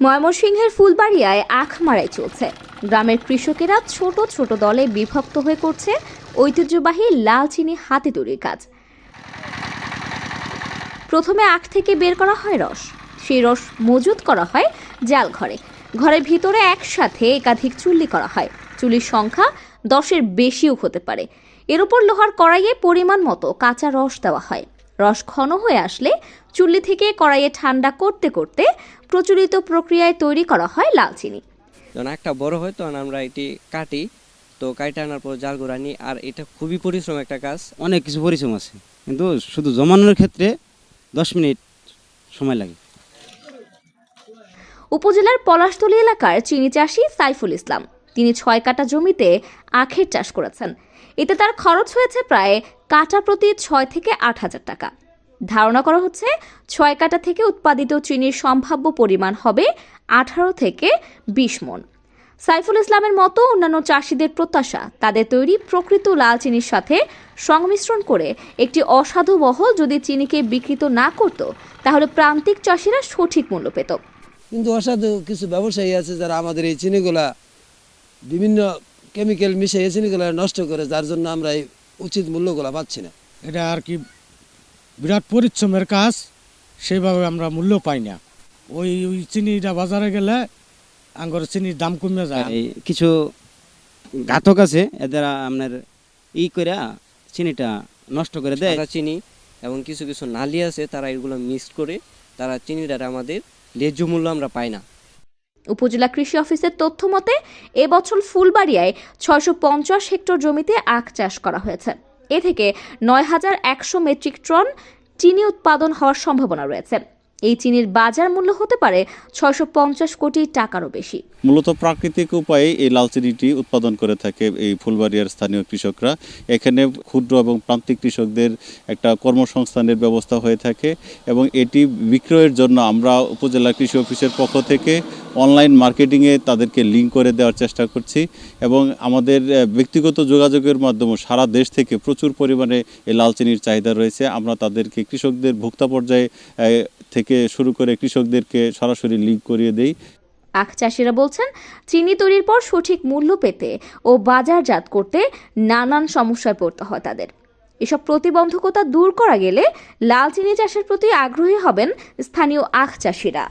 ময়মনসিংহের ফুলবাড়িয়ায় আখ মারাই চলছে। গ্রামের কৃষকেরা ছোট ছোট দলে বিভক্ত হয়ে করছে ঐতিহ্যবাহী লাল চিনি হাতে তৈরির কাজ। প্রথমে আখ থেকে বের করা হয় রস। সেই রস মজুত করা হয় জাল ঘরে। ঘরের ভিতরে একসাথে একাধিক চুল্লি করা হয়। চুল্লির সংখ্যা দশের বেশিও হতে পারে। এর উপর লোহার কড়াইয়ে পরিমাণ মতো কাঁচা রস দেওয়া হয়। রস ঘন হয়ে আসলে চুল্লি থেকে কড়াইয়ে ঠান্ডা করতে করতে প্রচলিত প্রক্রিয়ায় তৈরি করা হয় লাল চিনি। যখন একটা বড় হয় তখন আমরা এটি কাটি তো কাইটে আনার পর জাল গোড়া নিই আর এটা খুবই পরিশ্রম একটা কাজ। অনেক কিছু পরিশ্রম আছে কিন্তু শুধু জমানোর ক্ষেত্রে দশ মিনিট সময় লাগে। উপজেলার পলাশতলী এলাকার চিনি চাষি সাইফুল ইসলাম তিনি ছয় কাটা জমিতে আখের চাষ করেছেন। এতে তার খরচ হয়েছে প্রায় কাটা প্রতি ছয় থেকে আট হাজার টাকা। ধারণা করা হচ্ছে ছয় কাটা থেকে উৎপাদিত চিনির সম্ভাব্য পরিমাণ হবে আঠারো থেকে বিশ মন। সাইফুল ইসলামের মতো অন্যান্য চাষিদের প্রত্যাশা, তাদের তৈরি প্রকৃত লাল চিনির সাথে সংমিশ্রণ করে একটি অসাধু বহল যদি চিনিকে বিকৃত না করত, তাহলে প্রান্তিক চাষিরা সঠিক মূল্য পেত। কিন্তু অসাধু কিছু ব্যবসায়ী আছে যারা আমাদের এই চিনিগুলা বিভিন্ন কেমিক্যাল মিশিয়ে এই চিনিগুলা নষ্ট করে, যার জন্য আমরা এই উচিত মূল্যগুলা পাচ্ছি না। এটা আর কি বিরাট পরিশ্রমের কাজ সেইভাবে আমরা মূল্য পাই না। ওই ওই চিনিটা বাজারে গেলে আঙ্গর চিনির দাম কমে যায়। কিছু ঘাতক আছে এদের আপনার ই করে চিনিটা নষ্ট করে দেয়। সাদা চিনি এবং কিছু কিছু নালি আছে তারা এগুলো মিক্স করে তারা চিনিটার আমাদের ন্যায্য মূল্য আমরা পাই না। উপজেলা কৃষি অফিসের তথ্য মতে, এবছর ফুলবাড়িয়ায় ছয়শো পঞ্চাশ হেক্টর জমিতে আখ চাষ করা হয়েছে। এ থেকে নয় হাজার একশো মেট্রিক টন চিনি উৎপাদন হওয়ার সম্ভাবনা রয়েছে। এই চিনির বাজার মূল্য হতে পারে ছয়শো পঞ্চাশ কোটি টাকারও বেশি। মূলত প্রাকৃতিক উপায়ে এই লাল চিনিটি উৎপাদন করে থাকে এই ফুলবাড়িয়ার স্থানীয় কৃষকরা। এখানে ক্ষুদ্র এবং প্রান্তিক কৃষকদের একটা কর্মসংস্থানের ব্যবস্থা হয়ে থাকে এবং এটি বিক্রয়ের জন্য আমরা উপজেলা কৃষি অফিসের পক্ষ থেকে অনলাইন মার্কেটিংয়ে তাদেরকে লিঙ্ক করে দেওয়ার চেষ্টা করছি এবং আমাদের ব্যক্তিগত যোগাযোগের মাধ্যমে সারা দেশ থেকে প্রচুর পরিমাণে এই লাল চিনির চাহিদা রয়েছে। আমরা তাদেরকে কৃষকদের ভোক্তা পর্যায়ে থেকে শুরু করে কৃষকদেরকে সরাসরি লিঙ্ক করিয়ে দেই। আখ চাষিরা বলছেন, চিনি তৈরির পর সঠিক মূল্য পেতে ও বাজারজাত করতে নানান সমস্যায় পড়তে হয় তাদের। এসব প্রতিবন্ধকতা দূর করা গেলে লাল চিনি চাষের প্রতি আগ্রহী হবেন স্থানীয় আখ চাষিরা।